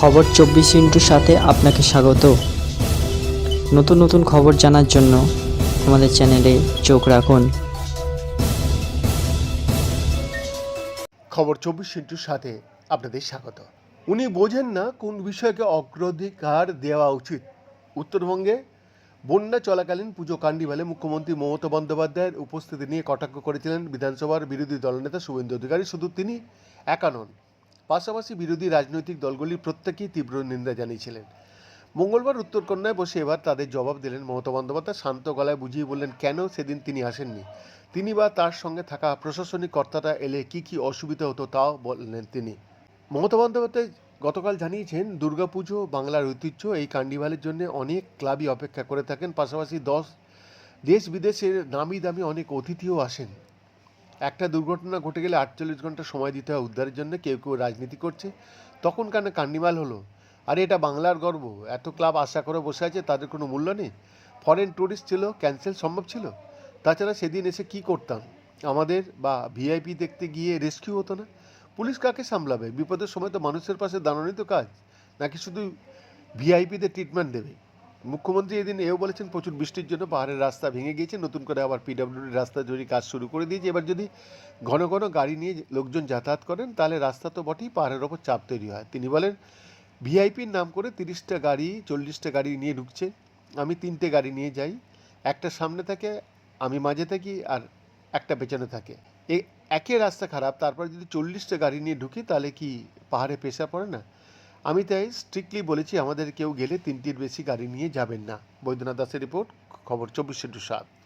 খবর চব্বিশ ইন্টুর সাথে আপনাকে স্বাগত। নতুন নতুন খবর জানার জন্য আমাদের চ্যানেলে চোখ রাখুন। খবর চব্বিশ ইন্টুর সাথে আপনাদের স্বাগত। উনি বোঝেন না কোন বিষয়কে অগ্রাধিকার দেওয়া উচিত। উত্তরবঙ্গে বন্যা চলাকালীন পুজো কান্ডিভালে মুখ্যমন্ত্রী মমতা বন্দ্যোপাধ্যায়ের উপস্থিতি নিয়ে কটাক্ষ করেছিলেন বিধানসভার বিরোধী দলনেতা শুভেন্দু অধিকারী। শুধু তিনি একা নন পাশাপাশি বিরোধী রাজনৈতিক দলগুলির প্রত্যেকেই তীব্র নিন্দা জানিয়েছিলেন। মঙ্গলবার উত্তরকন্যায় বসে এবার তাদের জবাব দিলেন মমতা বন্দ্যোপাধ্যায়। শান্ত গলায় বুঝিয়ে বললেন, কেন সেদিন তিনি আসেননি? তিনি বা তার সঙ্গে থাকা প্রশাসনিক কর্তারা এলে কি কি অসুবিধা হতো তাও বললেন তিনি। মমতা বন্দ্যোপাধ্যায় গতকাল জানিয়েছেন, দুর্গাপুজো, বাংলার ঐতিহ্য, এই কার্নিভালের জন্য অনেক ক্লাবই অপেক্ষা করে থাকেন। পাশাপাশি দশ দেশ বিদেশের নামি দামি অনেক অতিথিও আসেন। একটা দুর্ঘটনা ঘটে গেলে আটচল্লিশ ঘণ্টা সময় দিতে হয় উদ্ধারের জন্য, কেউ কেউ রাজনীতি করছে। তখন কেন কার্নিভাল হলো? আরে, এটা বাংলার গর্ব। এত ক্লাব আশা করে বসে আছে, তাদের কোনো মূল্য নেই। ফরেন ট্যুরিস্ট ছিল ক্যান্সেল সম্ভব ছিল? তাছাড়া সেদিন এসে কি করতাম? আমাদের বা ভিআইপি দেখতে গিয়ে রেস্কিউ হতো না? পুলিশ কাকে সামলাবে? বিপদের সময় তো মানুষের পাশে দাঁড়ানোই তো কাজ। নাকি শুধু ভিআইপিদের ট্রিটমেন্ট দেবে? মুখ্যমন্ত্রী এদিন এও বলেছেন, প্রচুর বৃষ্টির জন্য পাহাড়ের রাস্তা ভেঙে গিয়েছে, নতুন করে আবার পিডব্লিউডি রাস্তা তৈরি কাজ শুরু করে দিয়েছে। এবার যদি ঘন ঘন গাড়ি নিয়ে লোকজন যাতায়াত করেন, তাহলে রাস্তা তো বটেই পাহাড়ের ওপর চাপ তৈরি হয়। তিনি বলেন ভিআইপির নাম করে তিরিশটা গাড়ি, চল্লিশটা গাড়ি নিয়ে ঢুকছে। আমি তিনটে গাড়ি নিয়ে যাই, একটা সামনে থাকে, আমি মাঝে থাকি আর একটা পেছনে থাকে। এই একে রাস্তা খারাপ, তারপর যদি চল্লিশটা গাড়ি নিয়ে ঢুকি, তাহলে কি পাহাড়ে পেশা পড়ে না? আমি তাই স্ট্রিক্টলি বলেছি, আমাদের কেউ গেলে তিনটির বেশি গাড়ি নিয়ে যাবেন না। বৈদ্যনাথ দাসের রিপোর্ট, খবর চব্বিশ ইন্টু সাত।